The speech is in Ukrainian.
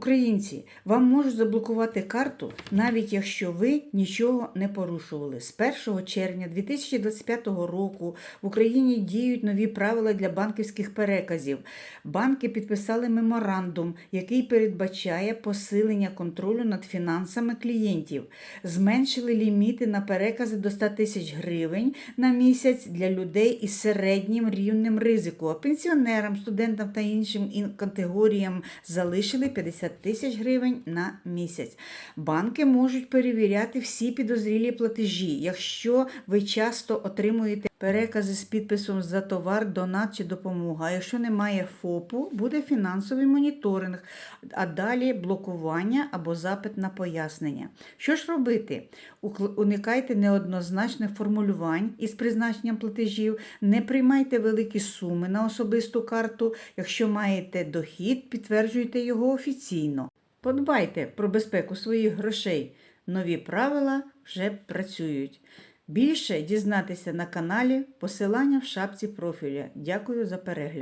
Українці, вам можуть заблокувати карту, навіть якщо ви нічого не порушували. З 1 червня 2025 року в Україні діють нові правила для банківських переказів. Банки підписали меморандум, який передбачає посилення контролю над фінансами клієнтів, зменшили ліміти на перекази до 100 тисяч гривень на місяць для людей із середнім рівнем ризику. А пенсіонерам, студентам та іншим ін- категоріям залишили 50 тисяч гривень на місяць. Банки можуть перевіряти всі підозрілі платежі, якщо ви часто отримуєте перекази з підписом за товар, донат чи допомога. А якщо немає ФОПу, буде фінансовий моніторинг, а далі блокування або запит на пояснення. Що ж робити? Уникайте неоднозначних формулювань із призначенням платежів, не приймайте великі суми на особисту карту. Якщо маєте дохід, підтверджуйте його офіційно. Подбайте про безпеку своїх грошей. Нові правила вже працюють. Більше дізнатися на каналі, посилання в шапці профіля. Дякую за перегляд.